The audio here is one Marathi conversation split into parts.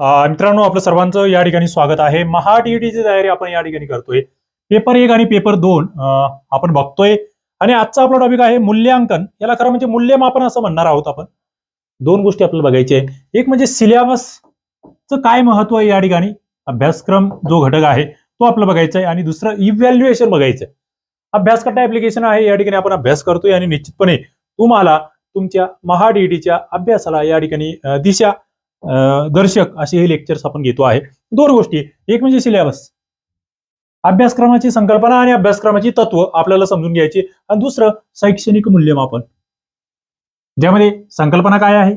मित्रांनो आपलं सर्वांचं या ठिकाणी स्वागत आहे. महा टीईटीची तयारी आपण या ठिकाणी करतोय. पेपर एक आणि पेपर दोन आपण बघतोय. आणि आजचा आपला टॉपिक आहे मूल्यांकन. याला खरं म्हणजे मूल्यमापन असं म्हणणार आहोत आपण. दोन गोष्टी आपल्याला बघायच्या आहे. एक म्हणजे सिलेबसचं काय महत्त्व आहे या ठिकाणी? अभ्यासक्रम जो घटक आहे तो आपलं बघायचा आहे. आणि दुसरं इव्हॅल्युएशन बघायचं आहे. अभ्यासकट्टा ऍप्लिकेशन आहे या ठिकाणी आपण अभ्यास करतोय. आणि निश्चितपणे तुम्हाला तुमच्या महा डीईटीच्या अभ्यासाला या ठिकाणी दिशा दर्शक असे हे लेक्चर्स आपण घेतो आहे. दोन गोष्टी. एक म्हणजे सिलेबस अभ्यासक्रमाची संकल्पना आणि अभ्यासक्रमाची तत्व आपल्याला समजून घ्यायची. आणि दुसरं शैक्षणिक मूल्यमापन. ज्यामध्ये संकल्पना काय आहे?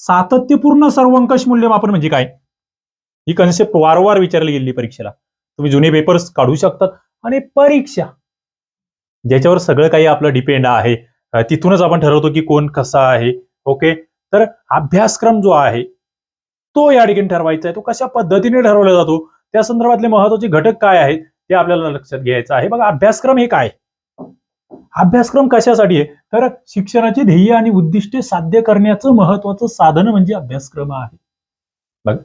सातत्यपूर्ण सर्वंकष मूल्यमापन म्हणजे काय? ही कन्सेप्ट वारंवार विचारली गेली परीक्षेला. तुम्ही जुने पेपर्स काढू शकतात. आणि परीक्षा ज्याच्यावर सगळं काही आपलं डिपेंड आहे. तिथूनच आपण ठरवतो की कोण कसा आहे. ओके तर अभ्यासक्रम जो आहे तो या ठिकाणी ठरवायचा आहे. तो कशा पद्धतीने ठरवला जातो? त्या संदर्भातले महत्त्वाचे घटक काय आहेत? ते आपल्याला लक्षात घ्यायचं आहे. बघा अभ्यासक्रम हे काय? अभ्यासक्रम कशासाठी आहे? तर शिक्षणाचे ध्येय आणि उद्दिष्टे साध्य करण्याचं महत्वाचं साधन म्हणजे अभ्यासक्रम आहे. बघ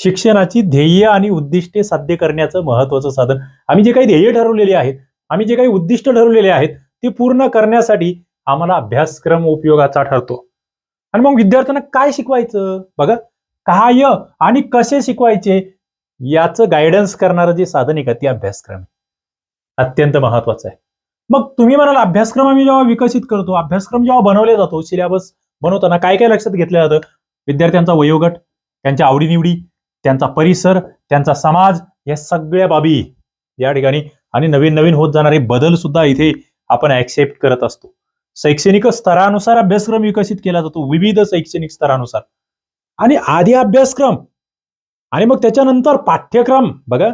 शिक्षणाची ध्येय आणि उद्दिष्टे साध्य करण्याचं महत्वाचं साधन. आम्ही जे काही ध्येय ठरवलेले आहेत आम्ही जे काही उद्दिष्ट ठरवलेले आहेत ते पूर्ण करण्यासाठी आम्हाला अभ्यासक्रम उपयोगाचा ठरतो. आणि मग विद्यार्थ्यांना काय शिकवायचं? बघा काय आणि कसे शिकवायचे याचं गायडन्स करणारं जे साधन आहे का ते अभ्यासक्रम अत्यंत महत्वाचं आहे. मग तुम्ही म्हणाल अभ्यासक्रम आम्ही जेव्हा विकसित करतो अभ्यासक्रम जेव्हा बनवले जातो सिलेबस बनवताना काय काय लक्षात घेतलं जातं विद्यार्थ्यांचा वयोगट त्यांच्या आवडीनिवडी त्यांचा परिसर त्यांचा समाज या सगळ्या बाबी या ठिकाणी आणि नवीन नवीन होत जाणारे बदल सुद्धा इथे आपण ऍक्सेप्ट करत असतो. शैक्षणिक स्तरानुसार अभ्यासक्रम विकसित केला जातो. विविध शैक्षणिक स्तरानुसार. आणि आधी अभ्यासक्रम. आणि मग त्याच्यानंतर पाठ्यक्रम. बघा.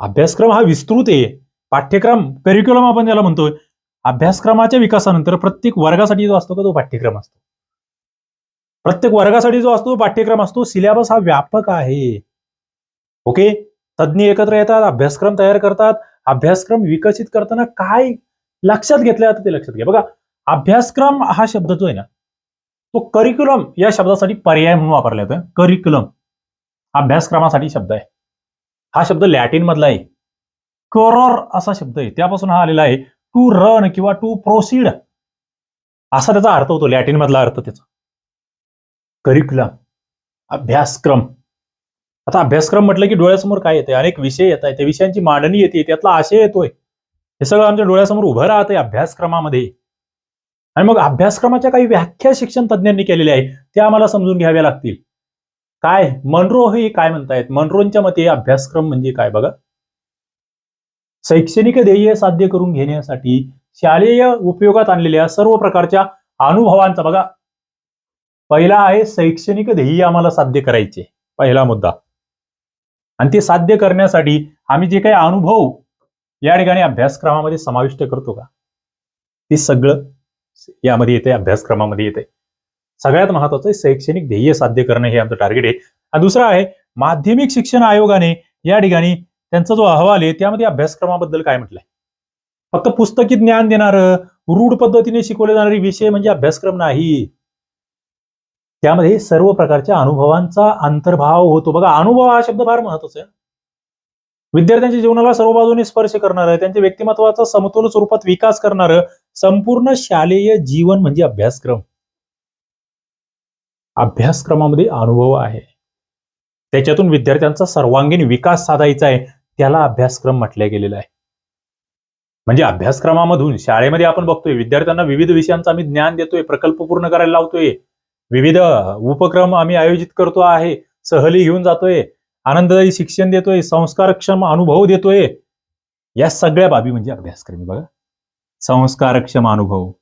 अभ्यासक्रम हा विस्तृत आहे. पाठ्यक्रम करिक्युलम आपण ज्याला म्हणतोय. अभ्यासक्रमाच्या विकासानंतर प्रत्येक वर्गासाठी जो असतो का तो पाठ्यक्रम असतो. प्रत्येक वर्गासाठी जो असतो तो पाठ्यक्रम असतो. सिलेबस हा व्यापक आहे. ओके? तज्ज्ञ एकत्र येतात अभ्यासक्रम तयार करतात. अभ्यासक्रम विकसित करताना काय लक्षात घेतलं जातं ते लक्षात घ्या. बघा अभ्यासक्रम हा शब्द जो आहे ना तो करिक्युलम या शब्दासाठी पर्याय म्हणून वापरला जातो करिक्युलम अभ्यासक्रमासाठी शब्द आहे. हा शब्द लॅटिन मधला आहे. करॉर असा शब्द आहे. त्यापासून हा आलेला आहे. टू रन किंवा टू प्रोसीड असा त्याचा अर्थ होतो. लॅटिन मधला अर्थ त्याचा. करिक्युलम अभ्यासक्रम. आता अभ्यासक्रम म्हटलं की डोळ्यासमोर काय येते अनेक विषय येत आहे त्या विषयांची मांडणी येते. त्यातला आशय येतोय. हे सगळं आमच्या डोळ्यासमोर उभं राहतंय अभ्यासक्रमामध्ये. आणि मग अभ्यासक्रमाच्या काही व्याख्या शिक्षण तज्ज्ञांनी केलेल्या आहे त्या आम्हाला समजून घ्याव्या लागतील. काय? मनरो हे काय म्हणतायत? मनरोंच्या मते अभ्यासक्रम म्हणजे काय बघा? शैक्षणिक ध्येय साध्य करून घेण्यासाठी शालेय उपयोगात आणलेल्या सर्व प्रकारच्या अनुभवांचा बघा. पहिला आहे शैक्षणिक ध्येय आम्हाला साध्य करायचे. पहिला मुद्दा. आणि ते साध्य करण्यासाठी आम्ही जे काही अनुभव या ठिकाणी अभ्यासक्रमामध्ये समाविष्ट करतो का? ते सगळं यामध्ये येते अभ्यासक्रमामध्ये येते. सगळ्यात महत्वाचं आहे शैक्षणिक ध्येय साध्य करणं हे आमचं टार्गेट आहे. आणि दुसरं आहे माध्यमिक शिक्षण आयोगाने या ठिकाणी त्यांचा जो अहवाल आहे त्यामध्ये अभ्यासक्रमाबद्दल काय म्हटलंय? फक्त पुस्तकी ज्ञान देणारं रूढ पद्धतीने शिकवले जाणारे विषय म्हणजे अभ्यासक्रम नाही. त्यामध्ये सर्व प्रकारच्या अनुभवांचा अंतर्भाव होतो. बघा अनुभव हा शब्द फार महत्त्वाचा आहे. विद्यार्थ्यांच्या जीवनाला सर्व बाजूने स्पर्श करणारं त्यांच्या व्यक्तिमत्वाचा समतोल स्वरूपात विकास करणारं संपूर्ण शालेय जीवन म्हणजे अभ्यासक्रम. अभ्यासक्रमामध्ये अनुभव आहे. त्याच्यातून विद्यार्थ्यांचा सर्वांगीण विकास साधायचा आहे त्याला अभ्यासक्रम म्हटलं गेलेला आहे. म्हणजे अभ्यासक्रमामधून शाळेमध्ये आपण बघतोय विद्यार्थ्यांना विविध विषयांचं आम्ही ज्ञान देतोय प्रकल्प पूर्ण करायला लावतोय. विविध उपक्रम आम्ही आयोजित करतो आहे सहली घेऊन जातोय. आनंददायी शिक्षण देतोय संस्कारक्षम अनुभव देतोय. या सगळ्या बाबी म्हणजे अभ्यासक्रमी बघा. संस्कारक्षम अनुभव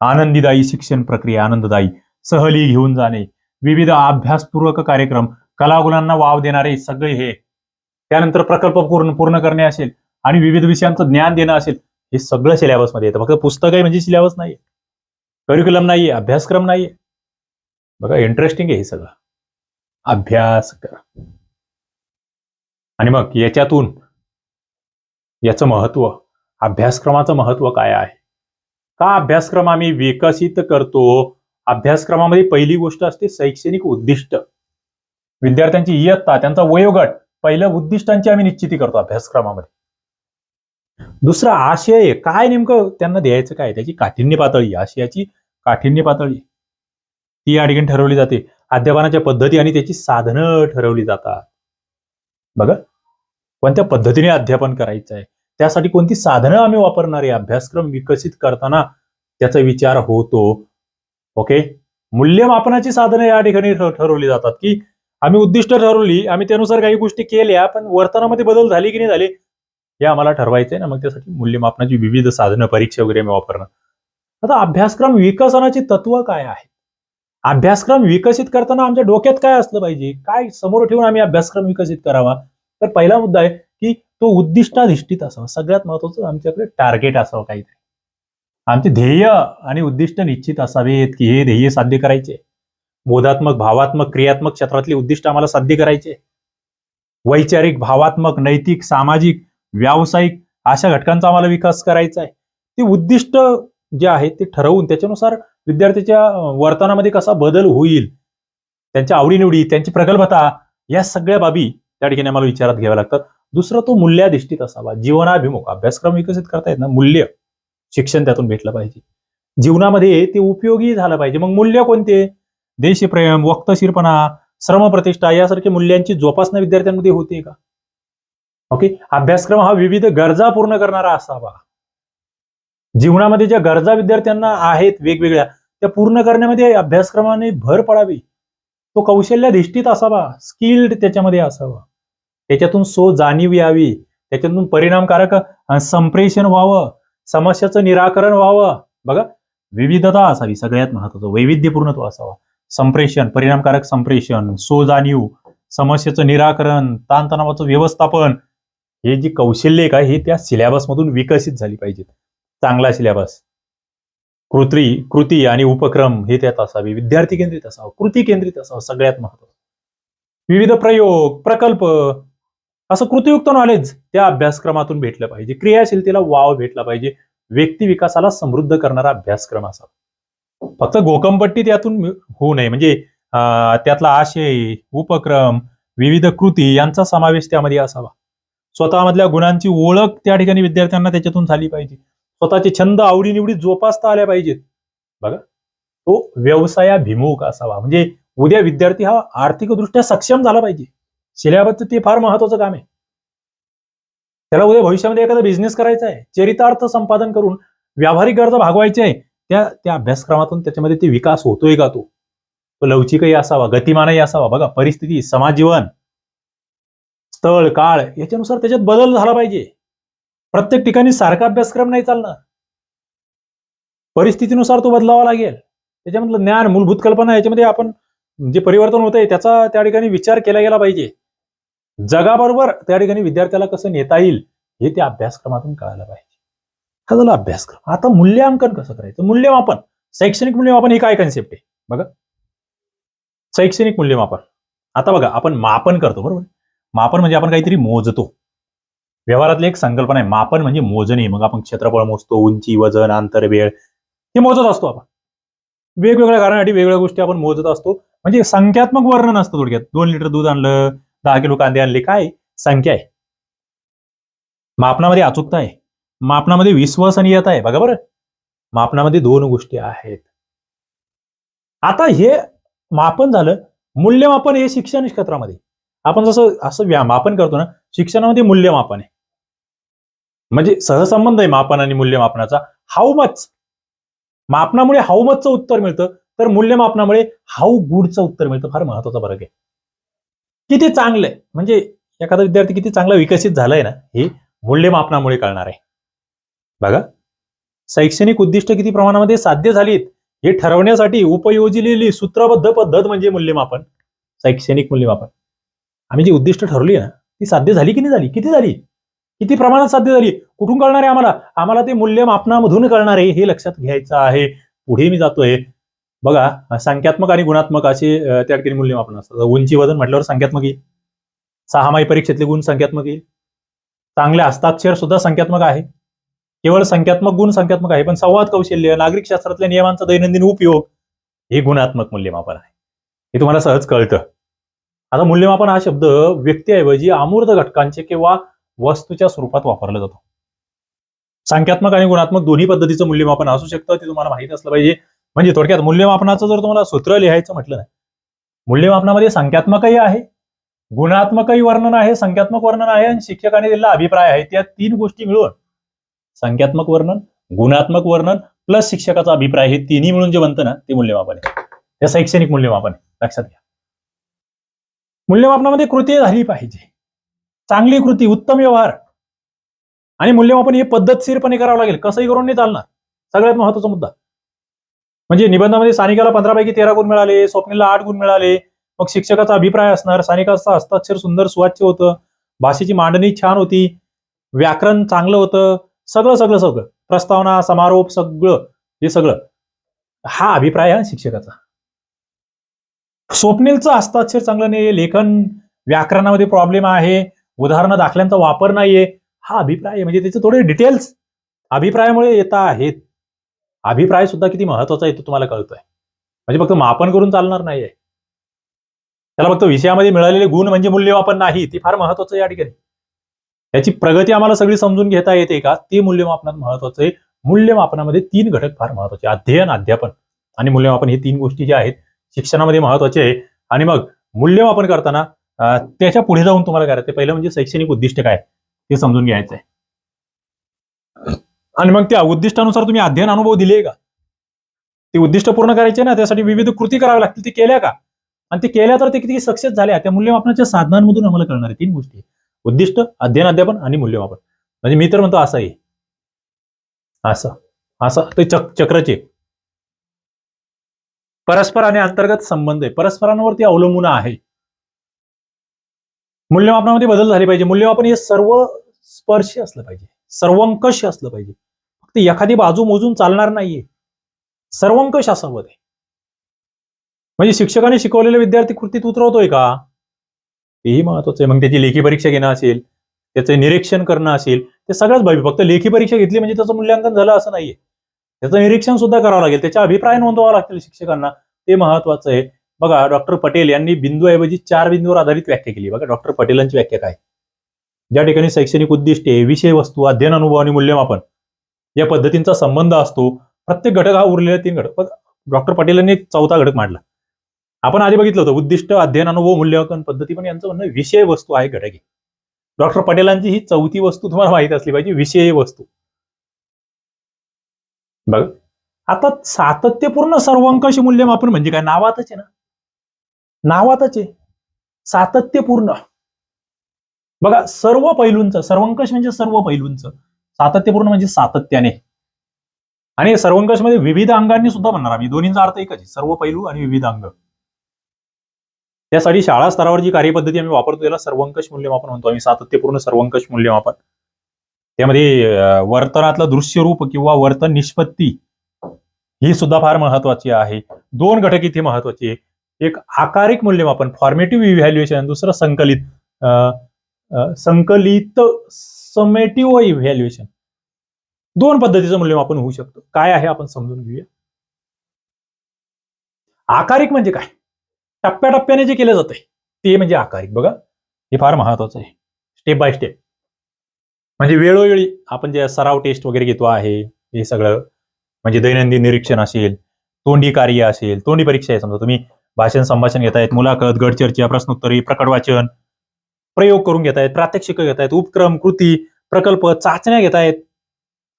आनंदीदायी शिक्षण प्रक्रिया आनंददायी सहली घेऊन जाणे विविध अभ्यासपूर्वक कार्यक्रम कलागुणांना वाव देणारे सगळे हे. त्यानंतर प्रकल्प पूर्ण पूर्ण करणे असेल आणि विविध विषयांचं ज्ञान देणं असेल हे सगळं सिलेबसमध्ये येतं. फक्त पुस्तक आहे म्हणजे सिलेबस नाहीये. करिक्युलम नाहीये अभ्यासक्रम नाहीये. बघा इंटरेस्टिंग आहे हे सगळं. अभ्यास करा. आणि मग याच्यातून याचं महत्त्व अभ्यासक्रमाचं महत्त्व काय आहे? का अभ्यासक्रम आम्ही विकसित करतो? अभ्यासक्रमामध्ये पहिली गोष्ट असते शैक्षणिक उद्दिष्ट. विद्यार्थ्यांची इयत्ता त्यांचा वयोगट पहिल्या उद्दिष्टांची आम्ही निश्चिती करतो अभ्यासक्रमामध्ये. दुसरा आशय काय नेमकं त्यांना द्यायचं काय? त्याची काठिण्य पातळी आशयाची काठिण्य पातळी. ती या ठिकाणी ठरवली जाते. अध्यापनाच्या पद्धती आणि त्याची साधनं ठरवली जातात. बघा. कोणत्या पद्धतीने अध्यापन करायचं आहे? त्यासाठी कोणती साधनं आम्ही वापरणार आहे? अभ्यासक्रम विकसित करताना त्याचा विचार होतो. ओके? मूल्यमापनाची साधनं या ठिकाणी ठरवली जातात की आम्ही उद्दिष्ट ठरवली आम्ही त्यानुसार काही गोष्टी केल्या पण वर्तनामध्ये बदल झाले की नाही झाले हे आम्हाला ठरवायचंय ना? मग त्यासाठी मूल्यमापनाची विविध साधनं परीक्षा वगैरे आम्ही वापरणं आता अभ्यासक्रम विकसनाची तत्व काय आहे? अभ्यासक्रम विकसित करताना आमच्या डोक्यात काय असलं पाहिजे? काय समोर ठेवून आम्ही अभ्यासक्रम विकसित करावा? तर पहिला मुद्दा आहे की तो उद्दिष्टाधिष्ठित असावा. सगळ्यात महत्वाचं आमच्याकडे टार्गेट असावं काहीतरी. आमचे ध्येय आणि उद्दिष्ट निश्चित असावेत की हे ध्येय साध्य करायचे. बोधात्मक भावात्मक क्रियात्मक क्षेत्रातली उद्दिष्ट आम्हाला साध्य करायचे. वैचारिक भावात्मक नैतिक सामाजिक व्यावसायिक अशा घटकांचा आम्हाला विकास करायचा आहे. ते उद्दिष्ट जे आहे ते ठरवून त्याच्यानुसार विद्यार्थ्याच्या वर्तनामध्ये कसा बदल होईल त्यांच्या आवडीनिवडी त्यांची प्रगल्भता या सगळ्या बाबी त्या ठिकाणी आम्हाला विचारात घ्याव्या लागतात. दुसरं तो मूल्याधिष्ठित असावा जीवनाभिमुख अभ्यासक्रम विकसित करता येत ना मूल्य शिक्षण त्यातून भेटलं पाहिजे. जीवनामध्ये ते उपयोगी झालं पाहिजे. मग मूल्य कोणते? देशप्रेम वक्तशीरपणा श्रमप्रतिष्ठा यासारख्या मूल्यांची जोपासना विद्यार्थ्यांमध्ये होते का? ओके? अभ्यासक्रम हा विविध गरजा पूर्ण करणारा असावा. जीवनामध्ये ज्या गरजा विद्यार्थ्यांना आहेत वेगवेगळ्या त्या पूर्ण करण्यामध्ये अभ्यासक्रमाने भर पडावी. तो कौशल्याधिष्ठित असावा स्किल्ड त्याच्यामध्ये असावा. त्याच्यातून सो जाणीव यावी त्याच्यातून परिणामकारक संप्रेषण व्हावं समस्याचं निराकरण व्हावं. बघा विविधता असावी सगळ्यात महत्वाचं वैविध्यपूर्ण तो असावा. संप्रेषण परिणामकारक संप्रेषण सो जाणीव समस्येचं निराकरण ताणतणावाचं व्यवस्थापन हे जी कौशल्य आहे का हे त्या सिलेबसमधून विकसित झाली पाहिजेत. चांगला सिलेबस. कृती कृती आणि उपक्रम हे त्यात असावे. विद्यार्थी केंद्रित असावं कृती केंद्रित असावं सगळ्यात महत्वाचं. विविध प्रयोग प्रकल्प असं कृतीयुक्त नॉलेज त्या अभ्यासक्रमातून भेटलं पाहिजे. क्रियाशीलतेला वाव भेटला पाहिजे. व्यक्ती विकासाला समृद्ध करणारा अभ्यासक्रम असावा. फक्त घोकंपट्टी त्यातून होऊ नये. म्हणजे त्यातला आशय उपक्रम विविध कृती यांचा समावेश त्यामध्ये असावा. स्वतःमधल्या गुणांची ओळख त्या ठिकाणी विद्यार्थ्यांना त्याच्यातून झाली पाहिजे. स्वतःचे छंद आवडीनिवडी जोपासता आल्या पाहिजेत. बघा. तो व्यवसायाभिमुख असावा. म्हणजे उद्या विद्यार्थी हा आर्थिकदृष्ट्या सक्षम झाला पाहिजे. सिलेबसचं ते फार महत्वाचं काम आहे. त्याला उद्या भविष्यामध्ये एखादा बिझनेस करायचा आहे. चरितार्थ संपादन करून व्यावहारिक गरजा भागवायची आहे. त्या त्या अभ्यासक्रमातून त्याच्यामध्ये ते विकास होतोय का तो? तो लवचिकही असावा गतिमानही असावा. बघा परिस्थिती समाज जीवन स्थळ काळ याच्यानुसार त्याच्यात बदल झाला पाहिजे. प्रत्येक ठिकाणी सारखा अभ्यासक्रम नाही चालणार. परिस्थितीनुसार तो बदलावा लागेल. त्याच्यामधलं ज्ञान मूलभूत कल्पना याच्यामध्ये आपण जे परिवर्तन होत आहे त्याचा त्या ठिकाणी विचार केला गेला पाहिजे. जगाबरोबर त्या ठिकाणी विद्यार्थ्याला कसं नेता येईल हे त्या अभ्यासक्रमातून कळायला पाहिजे. हा झाला अभ्यासक्रम. आता मूल्यांकन कसं करायचं? मूल्यमापन. शैक्षणिक मूल्यमापन ही काय कन्सेप्ट आहे? बघा. शैक्षणिक मूल्यमापन. आता बघा आपण मापन करतो बरोबर? मापन म्हणजे आपण काहीतरी मोजतो. व्यवहारातली एक संकल्पना आहे मापन म्हणजे मोजणे. मग आपण क्षेत्रफळ मोजतो उंची वजन अंतर वेळ हे मोजत असतो आपण. वेगवेगळ्या कारणासाठी वेगवेगळ्या गोष्टी आपण मोजत असतो. म्हणजे संख्यात्मक वर्णन असतं थोडक्यात. दोन लिटर दूध आणलं दहा किलो कांदे आणले काय? संख्या आहे. मापनामध्ये अचूकता आहे. मापनामध्ये विश्वसनीयता आहे. बघा बरं. मापनामध्ये दोन गोष्टी आहेत. आता हे मापन झालं मूल्यमापन हे शिक्षण क्षेत्रामध्ये. आपण जसं असं व्या- मापन करतो ना शिक्षणामध्ये मूल्यमापन आहे. म्हणजे सहसंबंध आहे मापन आणि मूल्यमापनाचा. हाऊ मच मापनामुळे हाऊ मचचं उत्तर मिळतं तर मूल्यमापनामुळे हाऊ गुडचं उत्तर मिळतं. फार महत्त्वाचा फरक आहे. किती चांगलं आहे म्हणजे एखादा विद्यार्थी किती चांगला विकसित झालाय ना हे मूल्यमापनामुळे कळणार आहे. बघा. शैक्षणिक उद्दिष्ट किती प्रमाणामध्ये साध्य झालीत हे ठरवण्यासाठी उपयोजिलेली सूत्रबद्ध पद्धत म्हणजे मूल्यमापन. शैक्षणिक मूल्यमापन. आम्ही जी उद्दिष्ट ठरवली ना ती साध्य झाली की नाही झाली? किती झाली? किती प्रमाणात साध्य झाली? कुठून कळणार आहे आम्हाला? आम्हाला ते मूल्यमापनामधून कळणार आहे हे लक्षात घ्यायचं आहे. पुढे मी जातोय. बघा संख्यात्मक आणि गुणात्मक असे त्या ठिकाणी मूल्यमापन असतात उंची वजन म्हटल्यावर संख्यात्मक येईल. सहामाही परीक्षेतले गुण संख्यात्मक येईल. चांगले हस्ताक्षर सुद्धा संख्यात्मक आहे. केवळ संख्यात्मक गुण संख्यात्मक आहे पण संवाद कौशल्य नागरिक शास्त्रातल्या नियमांचा दैनंदिन उपयोग हे गुणात्मक मूल्यमापन आहे. हे तुम्हाला सहज कळतं. आता मूल्यमापन हा शब्द व्यक्तीऐवजी अमूर्त घटकांचे किंवा वस्तूच्या स्वरूपात वापरला जातो. संख्यात्मक आणि गुणात्मक दोन्ही पद्धतीचं मूल्यमापन असू शकतं ते तुम्हाला माहीत असलं पाहिजे. म्हणजे थोडक्यात मूल्यमापनाचं जर तुम्हाला सूत्र लिहायचं म्हटलं नाही मूल्यमापनामध्ये संख्यात्मकही आहे गुणात्मकही वर्णन आहे संख्यात्मक वर्णन आहे आणि शिक्षकाने दिलेला अभिप्राय आहे. त्या तीन गोष्टी मिळून संख्यात्मक वर्णन गुणात्मक वर्णन प्लस शिक्षकाचा अभिप्राय हे तिन्ही मिळून जे बनतं ना ते मूल्यमापन आहे. हे शैक्षणिक मूल्यमापन आहे. लक्षात घ्या. मूल्यमापनामध्ये कृती झाली पाहिजे. चांगली कृती उत्तम व्यवहार. आणि मूल्यमापन हे पद्धतशीरपणे करावं लागेल. कसंही करून नाही चालणार. सगळ्यात महत्त्वाचा मुद्दा. म्हणजे निबंधामध्ये सानिकाला पंधरा पैकी तेरा गुण मिळाले स्वप्नीला आठ गुण मिळाले. मग शिक्षकाचा अभिप्राय असणार सानिकाचा हस्ताक्षर सुंदर सुवाच्य होतं. भाषेची मांडणी छान होती. व्याकरण चांगलं होतं. सगळं सगळं सगळं. प्रस्तावना समारोप सगळं. हे सगळं. हा अभिप्राय आहे शिक्षकाचा. स्वप्नीलचं हस्ताक्षर चांगलं नाही. लेखन व्याकरणामध्ये प्रॉब्लेम आहे. उदाहरणं दाखल्यांचा वापर नाहीये. हा अभिप्राय आहे. म्हणजे त्याचे थोडे डिटेल्स अभिप्रायामुळे येत आहेत. अभिप्राय सुद्धा किती महत्त्वाचा आहे तो तुम्हाला कळतोय. म्हणजे फक्त मापन करून चालणार नाहीये. त्याला फक्त विषयामध्ये मिळालेले गुण म्हणजे मूल्यमापन नाही ती फार महत्वाचं या ठिकाणी. त्याची प्रगती आम्हाला सगळी समजून घेता येते का? ते मूल्यमापनात महत्वाचं आहे. मूल्यमापनामध्ये तीन घटक फार महत्त्वाचे अध्ययन अध्यापन आणि मूल्यमापन हे तीन गोष्टी ज्या आहेत शिक्षणामध्ये महत्त्वाचे आहे. आणि मग मूल्यमापन करताना त्याच्या पुढे जाऊन तुम्हाला करायचं पहिलं म्हणजे शैक्षणिक उद्दिष्ट काय ते समजून घ्यायचं आहे. आणि मग त्या उद्दिष्टानुसार तुम्ही अध्ययन अनुभव दिले का? ते उद्दिष्ट पूर्ण करायचे ना त्यासाठी विविध कृती कराव्या लागतील. ते केल्या का? आणि ते केल्या तर ते किती सक्सेस झाल्या त्या मूल्यमापनाच्या साधनांमधून आम्हाला कळणार आहे तीन गोष्टी उद्दिष्ट अध्ययन अध्यापन आणि मूल्यमापन. म्हणजे मी तर म्हणतो असं आहे. असं. असं. ते चक चक्रचे. परस्पर आणि अंतर्गत संबंध आहे. परस्परांवरती अवलंबून आहे. मूल्यमापनामध्ये बदल झाले पाहिजे. मूल्यमापन हे सर्व स्पर्शी असलं पाहिजे. सर्वंकष असलं पाहिजे. फक्त एखादी बाजू मोजून चालणार नाहीये. सर्वंकष असावं ते म्हणजे शिक्षकाने शिकवलेले विद्यार्थी कृतीत उतरवतोय का? तेही महत्वाचं आहे. मग त्याची लेखी परीक्षा घेणं असेल त्याचं निरीक्षण करणं असेल ते सगळ्याच बाबी फक्त लेखी परीक्षा घेतली म्हणजे त्याचं मूल्यांकन झालं असं नाहीये. त्याचं निरीक्षण सुद्धा करावं लागेल. त्याच्या अभिप्राय नोंदवावा लागतील शिक्षकांना. ते महत्वाचं आहे. बघा डॉक्टर पटेल यांनी बिंदूऐवजी चार बिंदूवर आधारित व्याख्या केली. बघा डॉक्टर पटेलांची व्याख्या काय? ज्या ठिकाणी शैक्षणिक उद्दिष्टे विषय वस्तू अध्ययन अनुभव आणि मूल्यमापन या पद्धतींचा संबंध असतो प्रत्येक घटक हा उरलेला तीन घटक. डॉक्टर पटेलांनी एक चौथा घटक मांडला. आपण आधी बघितलं होतं उद्दिष्ट अध्ययन अनुभव मूल्यांकन पद्धती पण यांचं म्हणणं विषय वस्तू आहे घटक आहे. डॉक्टर पटेलांची ही चौथी वस्तू तुम्हाला माहिती असली पाहिजे विषय वस्तू. बघ आता सातत्यपूर्ण सर्वंकष मूल्यमापन म्हणजे काय? नावातच आहे ना? नावातच आहे. सातत्यपूर्ण. बघा सर्व पैलूंचं सर्वंकष म्हणजे सर्व पैलूंचं. सातत्यपूर्ण म्हणजे सातत्याने. आणि सर्वंकषमध्ये विविध अंगांनी सुद्धा म्हणणार आम्ही. दोन्हींचा अर्थ एकच आहे. सर्व पैलू आणि विविध अंग. त्यासाठी शाळा स्तरावर जी कार्यपद्धती आम्ही वापरतो त्याला सर्वंकष मूल्यमापन म्हणतो. आम्ही सातत्यपूर्ण सर्वंकष मूल्यमापन. त्यामध्ये वर्तनातलं दृश्य रूप किंवा वर्तन निष्पत्ती ही सुद्धा फार महत्वाची आहे. दोन घटक इथे महत्वाची आहे. एक आकारिक मूल्यमापन फॉर्मेटिव्ह इव्हॅल्युएशन दुसरं संकलित संकलित समेटिव्ह इव्हॅल्युएशन दोन पद्धतीचं मूल्यमापन होऊ शकतं. काय आहे आपण समजून घेऊया. आकारिक म्हणजे काय? टप्प्याटप्प्याने जे केलं जातंय ते म्हणजे आकारिक. बघा हे फार महत्वाचं आहे. स्टेप बाय स्टेप म्हणजे वेळोवेळी आपण जे सराव टेस्ट वगैरे घेतो आहे हे सगळं म्हणजे दैनंदिन निरीक्षण असेल तोंडी कार्य असेल तोंडी परीक्षा आहे समजा तुम्ही भाषण संभाषण घेतायत मुलाखत गटचर्चा प्रश्नोत्तरी प्रकट वाचन प्रयोग करून घेतायत प्रात्यक्षिक घेतायत उपक्रम कृती प्रकल्प चाचण्या घेतायत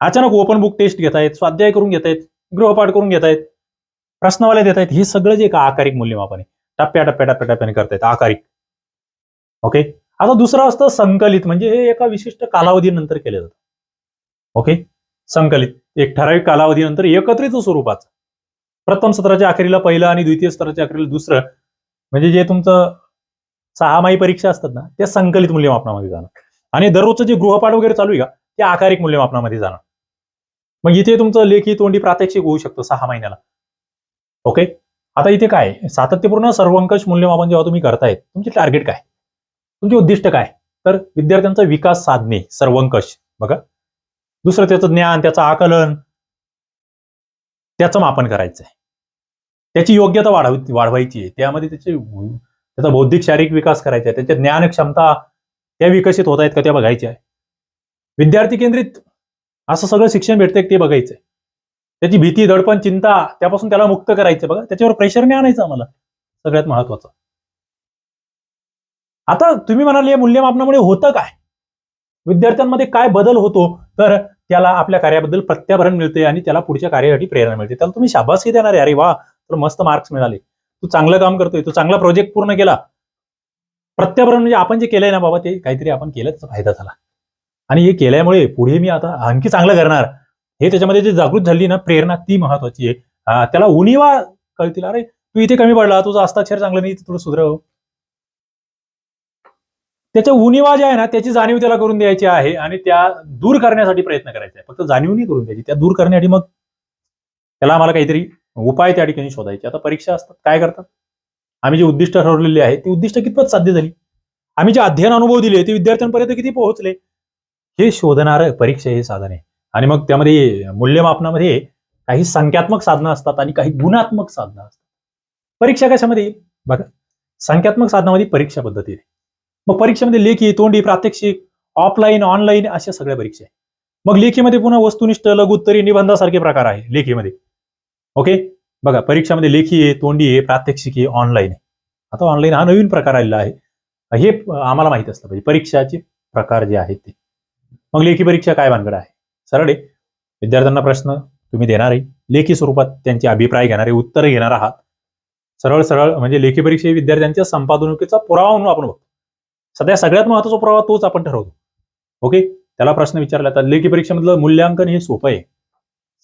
अचानक ओपन बुक टेस्ट घेतायत स्वाध्याय करून घेतायत गृहपाठ करून घेतायत प्रश्नवाले देत आहेत. हे सगळं जे का आकारिक मूल्यमापन आहे? टप्प्या टप्प्या टप्प्या टप्प्याने करतायत आकारिक. ओके आता दुसरं असतं संकलित. म्हणजे हे एका विशिष्ट कालावधीनंतर केलं जातं. ओके संकलित. एक ठराविक कालावधीनंतर एकत्रित स्वरूपाचं. प्रथम सत्राच्या अखेरीला पहिलं आणि द्वितीय सत्राच्या अखेरीला दुसरं म्हणजे जे तुमचं सहामाही परीक्षा असतात ना त्या संकलित मूल्यमापनामध्ये जाणार आणि दररोजचं जे गृहपाठ वगैरे चालू आहे का ते आकारिक मूल्यमापनामध्ये जाणार मग इथे तुमचं लेखी तोंडी प्रात्यक्षिक होऊ शकतं सहा महिन्याला. ओके? आता इथे काय सातत्यपूर्ण सर्वंकष मूल्यमापन जेव्हा तुम्ही करतायत तुमचे टार्गेट काय? तुमचे उद्दिष्ट काय? तर विद्यार्थ्यांचा विकास साधणे सर्वंकष बघा. दुसरं त्याचं ज्ञान त्याचं आकलन त्याचं मापन करायचं आहे त्याची योग्यता वाढव वाढवायची आहे. त्यामध्ये त्याचे त्याचा बौद्धिक शारीरिक विकास करायचा आहे. त्याच्या ज्ञान क्षमता त्या विकसित होत आहेत का त्या बघायच्या आहे. विद्यार्थी केंद्रित असं सगळं शिक्षण भेटतंय ते बघायचंय. त्याची भीती दडपण चिंता त्यापासून त्याला मुक्त करायचं बघा त्याच्यावर प्रेशर नाही आणायचं आम्हाला. सगळ्यात महत्वाचं. आता तुम्ही म्हणाल या मूल्यमापनामुळे होतं काय? विद्यार्थ्यांमध्ये काय बदल होतो तर त्याला आपल्या कार्याबद्दल प्रत्याभरण मिळते आणि त्याला पुढच्या कार्यासाठी प्रेरणा मिळते. त्याला तुम्ही शाबासकी देणार अरे वा! तर मस्त मार्क्स मिळाले. तू चांगलं काम करतोय तू चांगला प्रोजेक्ट पूर्ण केला. प्रत्याभरण म्हणजे आपण जे केलंय ना बाबा ते काहीतरी आपण केलं त्याचा फायदा झाला. आणि हे केल्यामुळे पुढे मी आता आणखी चांगलं करणार. हे त्याच्यामध्ये जे जागृत झाली ना प्रेरणा ती महत्वाची आहे. त्याला उणीवा कळतील. अरे तू इथे कमी पडला तुझं हस्ताक्षर चांगलं नाही थोडं सुधरव. त्याच्या उणीवा ज्या आहे ना त्याची जाणीव त्याला करून द्यायची आहे आणि त्या दूर करण्यासाठी प्रयत्न करायचा आहे. फक्त जाणीव नाही करून द्यायची. त्या दूर करण्यासाठी मग त्याला आम्हाला काहीतरी उपाय त्या ठिकाणी शोधायचे. आता परीक्षा असतात काय करतात? आम्ही जे उद्दिष्ट ठरवलेली आहे ती उद्दिष्ट कितपत साध्य झाली? आम्ही जे अध्ययन अनुभव दिले ते विद्यार्थ्यांपर्यंत किती पोहोचले? हे शोधणारं परीक्षा हे साधन आहे. आणि मग त्यामध्ये मूल्यमापनामध्ये काही संख्यात्मक साधनं असतात आणि काही गुणात्मक साधनं असतात. परीक्षा कशामध्ये येईल? बघा संख्यात्मक साधनामध्ये परीक्षा पद्धती आहे. मग परीक्षेमध्ये लेखी तोंडी प्रात्यक्षिक ऑफलाईन ऑनलाईन अशा सगळ्या परीक्षा आहे. मग लेखीमध्ये पुन्हा वस्तुनिष्ठ लघुत्तरी निबंधासारखे प्रकार आहे लेखीमध्ये. ओके बघा परीक्षामध्ये लेखी आहे तोंडी आहे प्रात्यक्षिकी आहे ऑनलाईन आहे. आता ऑनलाईन हा नवीन प्रकार आलेला आहे. हे आम्हाला माहीत असलं पाहिजे म्हणजे परीक्षाचे प्रकार जे आहेत ते. मग लेखी परीक्षा काय भानगड आहे? सरळ आहे. विद्यार्थ्यांना प्रश्न तुम्ही देणार आहे. लेखी स्वरूपात त्यांचे अभिप्राय घेणारे उत्तर घेणार आहात. सरळ सरळ म्हणजे लेखी परीक्षा विद्यार्थ्यांच्या संपादनुकीचा पुरावा म्हणून आपण बघतो. सध्या सगळ्यात महत्त्वाचा पुरावा तोच आपण ठरवतो. ओके त्याला प्रश्न विचारला तर लेखी परीक्षेमधलं मूल्यांकन हे सोपं आहे.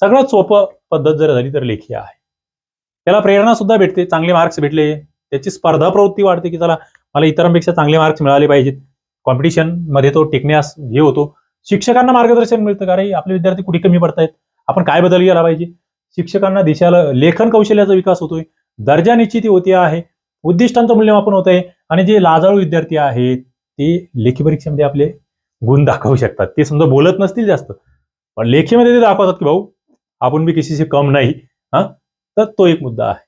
सगळ्यात सोपं पद्धत जर झाली तर लेखी आहे. त्याला प्रेरणा सुद्धा भेटते चांगले मार्क्स भेटले त्याची स्पर्धा प्रवृत्ती वाढते की चला मला इतरांपेक्षा चांगले मार्क्स मिळाले पाहिजेत. कॉम्पिटिशनमध्ये तो टिकण्यास हे होतो. शिक्षकांना मार्गदर्शन मिळतं का रे? आपले विद्यार्थी कुठे कमी पडतायत? आपण काय बदल केला पाहिजे? शिक्षकांना दिशाला लेखन कौशल्याचा विकास होतोय. दर्जा निश्चिती होती आहे. उद्दिष्टांचं मूल्यमापन होत आहे. आणि जे लाजाळू विद्यार्थी आहेत ते लेखी परीक्षेमध्ये आपले गुण दाखवू शकतात. ते समजा बोलत नसतील जास्त. पण लेखीमध्ये ते दाखवतात की भाऊ आपण बी किसीसे कम नाही हा? तर तो एक मुद्दा आहे.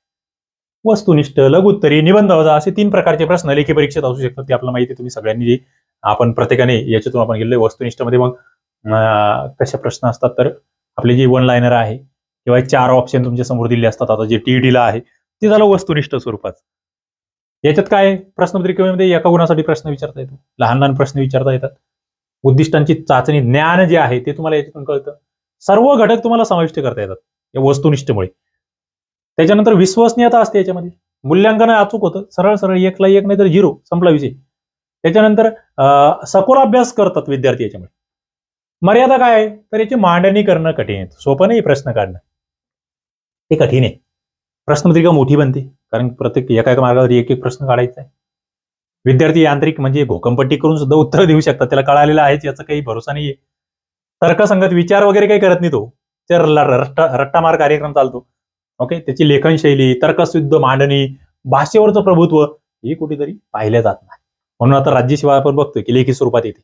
वस्तुनिष्ठ लघुत्तरी निबंध वजा असे तीन प्रकारचे प्रश्न लेखी परीक्षेत असू शकतात ते आपल्याला माहिती तुम्ही सगळ्यांनी आपण प्रत्येकाने याच्यातून आपण गेले वस्तुनिष्ठमध्ये मग कशा प्रश्न असतात तर आपले जे वन लाईनर आहे किंवा चार ऑप्शन तुमच्यासमोर दिले असतात आता जे टीईडीला आहे ते झालं वस्तुनिष्ठ स्वरूपात. याच्यात काय प्रश्नपत्रिकेमध्ये एका गुणासाठी प्रश्न विचारता येतो? लहान लहान प्रश्न विचारता येतात. उद्दिष्टांची चाचणी ज्ञान जे आहे ते तुम्हाला याच्यातून कळतं. सर्व घटक तुम्हाला समाविष्ट करता येतात या वस्तुनिष्ठमुळे. त्याच्यानंतर विश्वसनीयता असते याच्यामध्ये. मूल्यांकन अचूक होतं. सरळ सरळ एकला एक नाही तर झिरो संपला विषय. त्याच्यानंतर अं, सखोल अभ्यास करतात विद्यार्थी याच्यामुळे मर्यादा काय आहे? तर याची मांडणी करणं कठीण आहे. सोपं नाही प्रश्न काढणं. ते कठीण आहे. प्रश्नपत्रिका मोठी बनते. कारण प्रत्येक एका एका मार्गावर एक एक प्रश्न काढायचा आहे. विद्यार्थी यांत्रिक म्हणजे घोकंपट्टी करून सुद्धा उत्तर देऊ शकतात. त्याला कळालेलं आहेच. याचा काही भरोसा नाहीये. तर्कसंगत विचार वगैरे काही करत नाही तो. तर रट्टा रट्टामार कार्यक्रम चालतो. ओके त्याची लेखनशैली तर्कशुद्ध मांडणी भाषेवरचं प्रभुत्व हे कुठेतरी पाहिलं जात नाही. म्हणून आता राज्यशिवाय आपण बघतोय की लेखी स्वरूपात येते.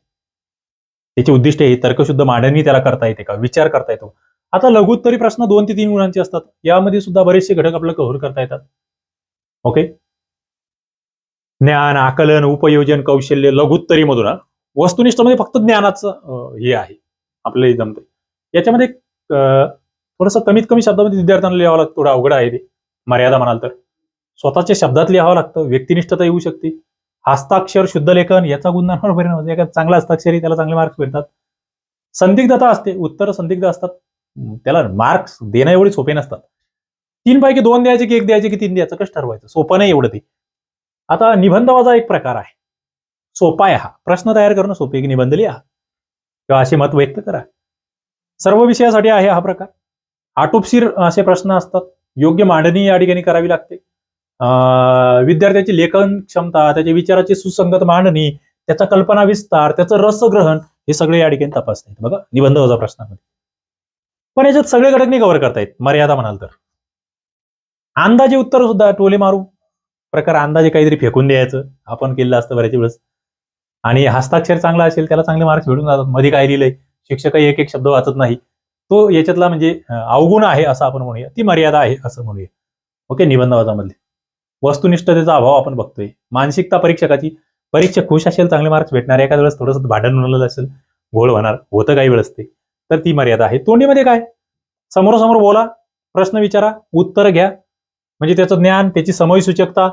त्याची उद्दिष्ट हे तर्कशुद्ध मांडणी त्याला करता येते का? विचार करता येतो. आता लघुत्तरी प्रश्न दोन ते तीन गुणांचे असतात. यामध्ये सुद्धा बरेचसे घटक आपल्याला कव्हर करता येतात. ओके ज्ञान आकलन उपयोजन कौशल्य लघुत्तरी मधून वस्तुनिष्ठ वस्तुनिष्ठमध्ये फक्त ज्ञानाचं हे आहे. आपल्याला जमते. याच्यामध्ये थोडंसं कमीत कमी शब्दामध्ये विद्यार्थ्यांना लिहावं लागतं थोडं अवघड आहे ते. मर्यादा म्हणाल तर. स्वतःच्या शब्दात लिहावं लागतं व्यक्तिनिष्ठता येऊ शकते. हस्ताक्षर शुद्ध लेखन याचा गुणांवर परिणाम होतो. एका चांगला हस्ताक्षरी त्याला चांगले मार्क्स भेटतात संदिग्धता असते उत्तर संदिग्ध असतात. त्याला मार्क्स देणं एवढे सोपे नसतात. तीन पैकी दोन द्यायचे की एक द्यायचे की तीन द्यायचं? कसं ठरवायचं? सोपं नाही एवढं ते. आता निबंधवाचा एक प्रकार आहे. सोपा आहे हा. प्रश्न तयार करणं सोपे की निबंध लिहा. किंवा असे मत व्यक्त करा. सर्व विषयासाठी आहे हा प्रकार. आटोपशीर असे प्रश्न असतात. योग्य मांडणी या ठिकाणी करावी लागते. अं, विद्यार्थ्याची लेखन क्षमता त्याच्या विचाराची सुसंगत मांडणी त्याचा कल्पना विस्तार त्याचं रसग्रहण हे सगळे या ठिकाणी तपासता येत. बघा निबंध वजा प्रश्नामध्ये. पण याच्यात सगळे घटक नाही कव्हर करता येत. मर्यादा म्हणाल तर. अंदाजे उत्तर सुद्धा टोले मारू. प्रकार अंदाजे काहीतरी फेकून द्यायचं. आपण केलं असतं बऱ्याच वेळेस. आणि हस्ताक्षर चांगला असेल त्याला चांगले मार्क्स भेटून जातात. मध्ये काय लिहिलंय? शिक्षकही एक एक शब्द वाचत नाही. तो याच्यातला म्हणजे अवगुण आहे असं आपण म्हणूया. ती मर्यादा आहे असं म्हणूया. ओके निबंधवादामधली. वस्तुनिष्ठतेचा अभाव आपण बघतोय. मानसिकता परीक्षकाची. परीक्षा खुश असेल चांगले मार्क्स भेटणार. एखाद्या वेळेस थोडंसं भांडण होणार असेल घोळ होणार होतं काही वेळेस ते. तर ती मर्यादा आहे. तोंडीमध्ये काय? समोरासमोर बोला प्रश्न विचारा उत्तर घ्या. म्हणजे त्याचं ज्ञान त्याची समयसूचकता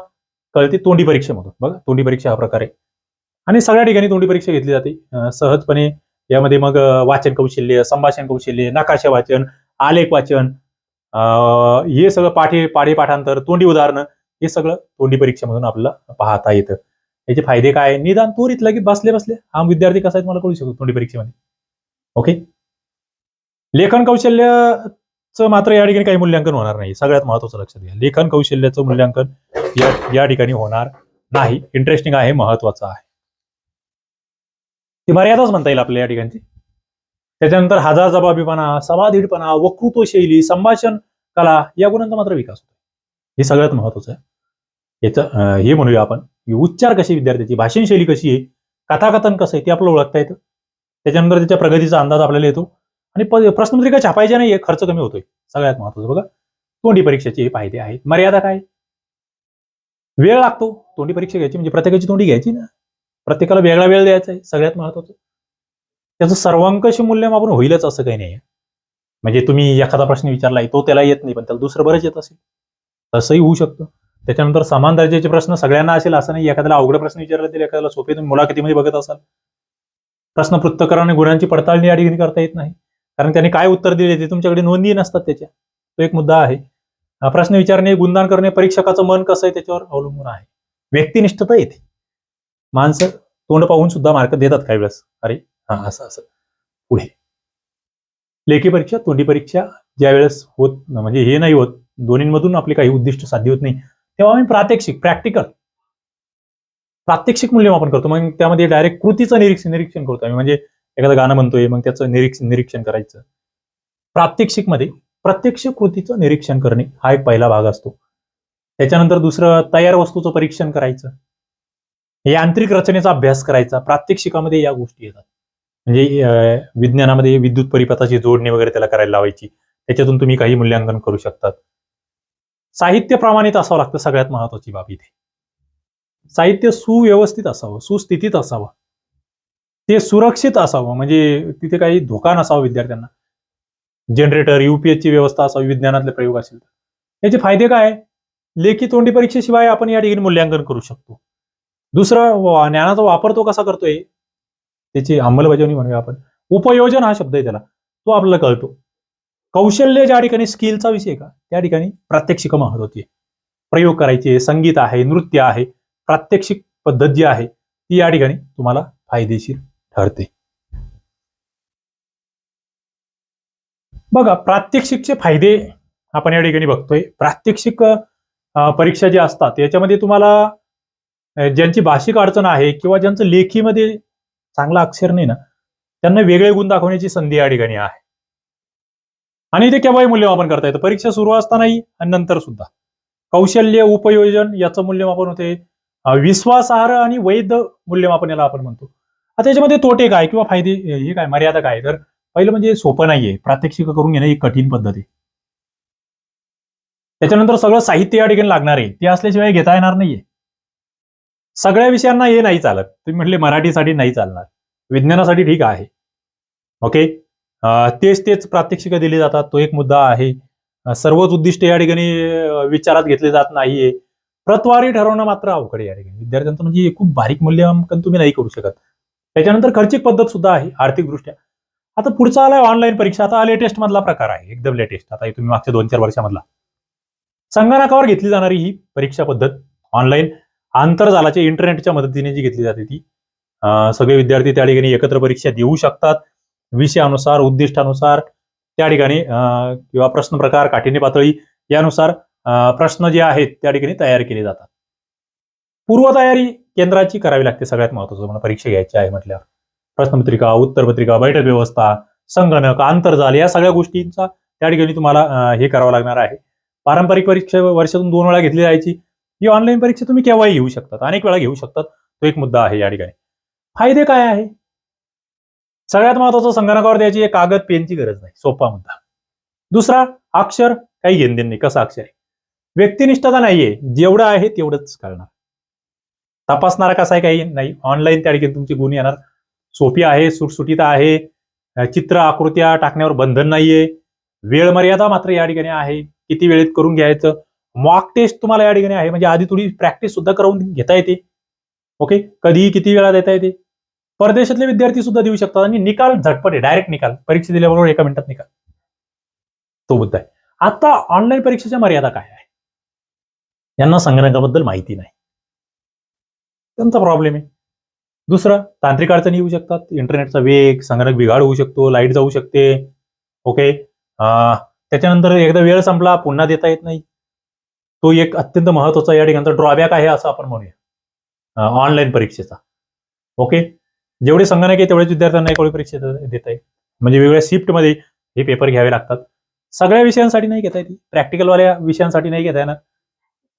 कळते तोंडी परीक्षेमधून. बघा तोंडी परीक्षा हा प्रकार आहे. आणि सगळ्या ठिकाणी तोंडी परीक्षा घेतली जाते. सहजपणे यामध्ये मग वाचन कौशल्य संभाषण कौशल्य नकाशा वाचन आलेख वाचन हे सगळं पाठी पाढे पाठांतर तोंडी उदाहरणं हे सगळं तोंडी परीक्षेमधून आपल्याला पाहता येतं. याचे फायदे काय निदान त्वरित लगेच बसले बसले हा विद्यार्थी कसा आहे मला कळू शकतो तोंडी परीक्षेमध्ये. ओके? लेखन कौशल्याचं मात्र या ठिकाणी काही मूल्यांकन होणार नाही. सगळ्यात महत्वाचं लक्षात घ्या. लेखन कौशल्याचं मूल्यांकन या या ठिकाणी होणार नाही. इंटरेस्टिंग आहे महत्वाचं आहे. ती मर्यादाच म्हणता येईल आपल्या या ठिकाणची. त्याच्यानंतर हजार जबाबीपणा समाधीडपणा वक्तृत्व शैली संभाषण कला या गुणांचा मात्र विकास होतो हे सगळ्यात महत्वाचं आहे. याचं हे म्हणूया आपण उच्चार कशी विद्यार्थ्याची भाषण शैली कशी आहे कथाकथन कसं आहे ते आपलं ओळखता येतं. त्याच्यानंतर त्याच्या प्रगतीचा अंदाज आपल्याला येतो. आणि प्रश्नपत्रिका छापायच्या नाही खर्च कमी होतोय. सगळ्यात महत्वाचं बघा. तोंडी परीक्षेचे हे फायदे आहेत. मर्यादा काय? वेळ लागतो. तोंडी परीक्षा घ्यायची म्हणजे प्रत्येकाची तोंडी घ्यायची ना. प्रत्येकाला वेगळा वेळ द्यायचा आहे सगळ्यात महत्वाचं. त्याचं सर्वांकशी मूल्यमापन होईलच असं काही नाही म्हणजे तुम्ही एखादा प्रश्न विचारलाय तो त्याला येत नाही पण त्याला दुसरं बरंच येत असेल. तसंही होऊ शकतं. त्याच्यानंतर समान दर्जाचे प्रश्न सगळ्यांना असेल असं नाही एखाद्याला अवघड प्रश्न विचारला तरी एखाद्याला सोपे तुम्ही मुलाखतीमध्ये बघत असाल. प्रश्न पृथक्करण आणि गुणांची पडताळणी या ठिकाणी करता येत नाही. कारण त्यांनी काय उत्तर दिले ते तुमच्याकडे नोंदी नसतात त्याच्या. तो एक मुद्दा आहे. हा प्रश्न विचारणे गुणदान करणे परीक्षकाचं मन कसं आहे त्याच्यावर अवलंबून आहे. व्यक्तिनिष्ठता येते. माणसं तोंड पाहून सुद्धा मार्क देतात काही वेळेस. अरे हा असं असं. पुढे. लेखी परीक्षा तोंडी परीक्षा ज्या वेळेस होत म्हणजे हे नाही होत दोन्हीमधून आपले काही उद्दिष्ट साध्य होत नाही तेव्हा आम्ही प्रात्यक्षिक प्रॅक्टिकल प्रात्यक्षिक मूल्यमापन करतो. मग त्यामध्ये डायरेक्ट कृतीचं निरीक्षण निरीक्षण करतो आम्ही. म्हणजे एखादं गाणं म्हणतोय मग त्याचं निरीक्षण निरीक्षण करायचं. प्रात्यक्षिकमध्ये प्रत्यक्ष कृतीचं निरीक्षण करणे हा एक पहिला भाग असतो. त्याच्यानंतर दुसरं तयार वस्तूचं परीक्षण करायचं. यांत्रिक रचनेचा अभ्यास करायचा. प्रात्यक्षिकामध्ये या गोष्टी येतात. म्हणजे विज्ञानामध्ये विद्युत परिपथाची जोडणी वगैरे त्याला करायला लावायची. त्याच्यातून तुम्ही काही मूल्यांकन करू शकतात. साहित्य प्रमाणित असावं लागतं सगळ्यात महत्वाची बाब इथे. साहित्य सुव्यवस्थित असावं सुस्थितीत असावं. ते सुरक्षित असावं. म्हणजे तिथे काही धोका नसावा विद्यार्थ्यांना. जनरेटर युपीएसची व्यवस्था असावी विज्ञानातले प्रयोग असेल तर. याचे फायदे काय? लेखी तोंडी परीक्षेशिवाय आपण या ठिकाणी मूल्यांकन करू शकतो. दुसरं ज्ञानाचा वापर तो कसा करतोय? त्याची अंमलबजावणी म्हणूया आपण. उपयोजन हा शब्द आहे त्याला. तो आपल्याला कळतो. कौशल्य ज्या ठिकाणी स्किलचा विषय का? त्या ठिकाणी प्रात्यक्षिक महत्वाची आहे प्रयोग करायचे संगीत आहे नृत्य आहे प्रात्यक्षिक पद्धत जी आहे ती या ठिकाणी तुम्हाला फायदेशीर ठरते. बघा प्रात्यक्षिकचे फायदे आपण या ठिकाणी बघतोय. प्रात्यक्षिक परीक्षा ज्या असतात याच्यामध्ये तुम्हाला ज्यांची भाषिक अडचण आहे किंवा ज्यांचं लेखीमध्ये चांगला अक्षर नाही ना त्यांना वेगळे गुण दाखवण्याची संधी या ठिकाणी आहे. आणि ते केव्हाही मूल्यमापन करता येतं. परीक्षा सुरू असतानाही आणि नंतर सुद्धा. कौशल्य उपयोजन याचं मूल्यमापन होते. विश्वासार्ह आणि वैध मूल्यमापन याला आपण म्हणतो. आता याच्यामध्ये तोटे काय किंवा फायदे हे काय मर्यादा काय? तर पहिलं म्हणजे सोपं नाहीये. प्रात्यक्षिक करून घेणं ही कठीण पद्धत आहे. त्याच्यानंतर सगळं साहित्य या ठिकाणी लागणार आहे. ते असल्याशिवाय घेता येणार नाहीये. सगळ्या विषयांना हे नाही चालत. तुम्ही म्हटले मराठीसाठी नाही चालणार. विज्ञानासाठी ठीक आहे. ओके तेच तेच प्रात्यक्षिक दिली जातात. तो एक मुद्दा आहे. सर्वच उद्दिष्ट या ठिकाणी विचारात घेतले जात नाहीये. प्रतवारी ठरवणं मात्र अवघड या ठिकाणी. विद्यार्थ्यांचं म्हणजे खूप बारीक मूल्यांकन तुम्ही नाही करू शकत. त्याच्यानंतर खर्चिक पद्धत सुद्धा आहे आर्थिक दृष्ट्या आता पुढचा आलाय ऑनलाईन परीक्षा. आता लेटेस्ट मधला प्रकार आहे एकदम लेटेस्ट आता तुम्ही मागच्या दोन चार वर्षामधला. संगणकावर घेतली जाणारी ही परीक्षा पद्धत ऑनलाईन आंतरजालाच्या इंटरनेटच्या मदतीने जी घेतली जाते ती. सगळे विद्यार्थी त्या ठिकाणी एकत्र परीक्षा देऊ शकतात. विषयानुसार उद्दिष्टानुसार त्या ठिकाणी किंवा प्रश्न प्रकार काठिण्य पातळी यानुसार प्रश्न जे आहेत त्या ठिकाणी तयार केले जातात. पूर्वतयारी केंद्राची करावी लागते सगळ्यात महत्वाचं मला परीक्षा घ्यायची आहे म्हटल्यावर. प्रश्नपत्रिका उत्तरपत्रिका बैठक व्यवस्था संगणक आंतरजाल या सगळ्या गोष्टींचा त्या ठिकाणी तुम्हाला हे करावं लागणार आहे. पारंपरिक परीक्षा वर्षातून दोन वेळा घेतली जायची. ही ऑनलाईन परीक्षा तुम्ही केव्हाही घेऊ शकतात. अनेक वेळा घेऊ शकतात. तो एक मुद्दा आहे या ठिकाणी. फायदे काय आहे? सगळ्यात महत्वाचं संगणकावर द्यायची कागद पेनची गरज नाही. सोपा मुद्दा. दुसरा अक्षर काही घेणदेण नाही. कसं अक्षर आहे? व्यक्तिनिष्ठता नाहीये. जेवढं आहे तेवढंच कळणार तपासणारा कसा आहे काही नाही. ऑनलाईन त्या ठिकाणी तुमचे गुण येणार. सोपी आहे सुटसुटीत आहे. चित्र आकृत्या टाकण्यावर बंधन नाहीये. वेळ मर्यादा मात्र या ठिकाणी आहे. किती वेळेत करून घ्यायचं? मॉक टेस्ट तुम्हाला या ठिकाणी आहे. म्हणजे आधी थोडी प्रॅक्टिस सुद्धा करून घेता येते. ओके कधीही किती वेळा देता येते. परदेशातले विद्यार्थी सुद्धा देऊ शकतात आणि निकाल झटपट आहे. डायरेक्ट निकाल. परीक्षा दिल्याबरोबर एका मिनिटात निकाल. तो मुद्दा आहे. आता ऑनलाईन परीक्षेच्या मर्यादा काय आहे? यांना संगणकाबद्दल माहिती नाही. त्यांचा प्रॉब्लेम आहे. दुसरा तांत्रिक अडचणी येऊ शकतात. इंटरनेटचा वेग संगणक बिघाड होऊ शकतो लाइट जाऊ शकते. ओके त्याच्यानंतर एकदा वेळ संपला पुन्हा देता येत नाही. तो एक अत्यंत महत्त्वाचा या ठिकाणचा ड्रॉबॅक आहे असं आपण म्हणूया. ऑनलाईन परीक्षेचा. ओके जेवढे संगणक आहे तेवढेच विद्यार्थ्यांना एका परीक्षा देता देता येईल. म्हणजे वेगवेगळ्या शिफ्टमध्ये हे पेपर घ्यावे लागतात. सगळ्या विषयांसाठी नाही घेता येते. प्रॅक्टिकलवाल्या विषयांसाठी नाही घेता येणार.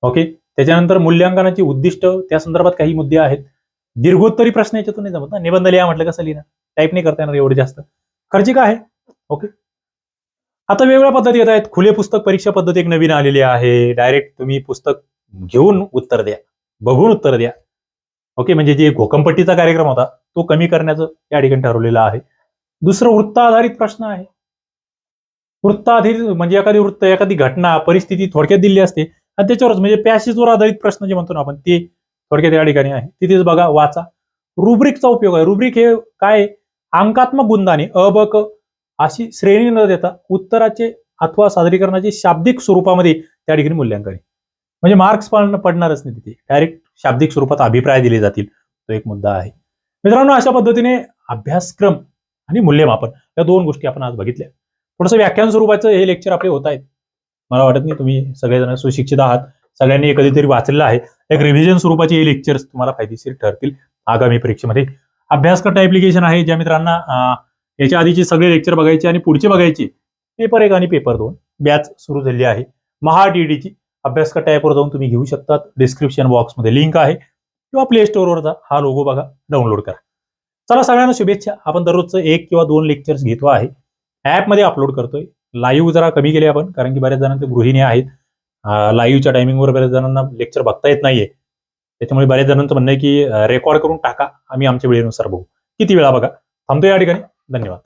ओके त्याच्यानंतर मूल्यांकनाची उद्दिष्ट त्या संदर्भात काही मुद्दे आहेत. दीर्घोत्तरी प्रश्न याच्यातून नाही जमत ना. निबंध लिहा म्हटलं कसं लिहिणार? टाईप नाही करता येणार एवढे जास्त. खर्चिक आहे. ओके आता वेगळ्या पद्धती येत आहेत. खुले पुस्तक परीक्षा पद्धती एक नवीन आलेली आहे. डायरेक्ट तुम्ही पुस्तक घेऊन उत्तर द्या. बघून उत्तर द्या. ओके म्हणजे जे घोकंपट्टीचा कार्यक्रम होता तो कमी करण्याचं या ठिकाणी ठरवलेलं आहे. दुसरं वृत्त आधारित प्रश्न आहे. वृत्त आधारित म्हणजे एखादी वृत्त एखादी घटना परिस्थिती थोडक्यात दिली असते. आणि त्याच्यावरच म्हणजे पॅसेजवर आधारित प्रश्न जे म्हणतो ना आपण ते थोडक्यात या ठिकाणी आहे. तिथेच बघा वाचा. रुब्रिकचा उपयोग आहे. रुब्रिक हे काय? अंकात्मक गुंदाने अ ब क अशी श्रेणी न देता उत्तराचे अथवा सादरीकरणाचे शाब्दिक स्वरूपामध्ये त्या ठिकाणी मूल्यांकन म्हणजे मार्क्स पण पडणारच नाही तिथे. डायरेक्ट शाब्दिक स्वरूपात अभिप्राय दिले जातील. तो एक मुद्दा आहे. मित्रांनो अशा पद्धतीने अभ्यासक्रम आणि मूल्यमापन या दोन गोष्टी आपण आज बघितल्या. थोडंसं व्याख्यान स्वरूपाचं हे लेक्चर आपले होत आहेत. मला वाटत नाही तुम्ही सगळेजण सुशिक्षित आहात. सगळ्यांनी कधीतरी वाचलेलं आहे. एक रिव्हिजन स्वरूपाचे हे लेक्चर्स तुम्हाला फायदेशीर ठरतील आगामी परीक्षेमध्ये. अभ्यासकर्ता ऍप्लिकेशन आहे. ज्या मित्रांना याच्या आधीचे सगळे लेक्चर बघायचे आणि पुढचे बघायचे. पेपर एक आणि पेपर दोन. बॅच सुरू झाली आहे. महा ची अभ्यासकर्ता ॲपवर जाऊन तुम्ही घेऊ शकतात. डिस्क्रिप्शन बॉक्समध्ये लिंक आहे. किंवा प्ले स्टोअरवर जा. हा लोगो बघा. डाउनलोड करा. चला सगळ्यांना शुभेच्छा. आपण दररोजचं एक किंवा दोन लेक्चर्स घेतो आहे. ॲपमध्ये अपलोड करतोय. लाईव्ह जरा कमी केले आपण. कारण की बऱ्याच जणांचे गृहिणी आहेत. लाईव्हच्या टायमिंगवर बऱ्याच जणांना लेक्चर बघता येत नाहीये. त्याच्यामुळे बऱ्याच जणांचं म्हणणं आहे की रेकॉर्ड करून टाका. आम्ही आमच्या वेळेनुसार बघू. किती वेळा बघा? थांबतो या ठिकाणी. धन्यवाद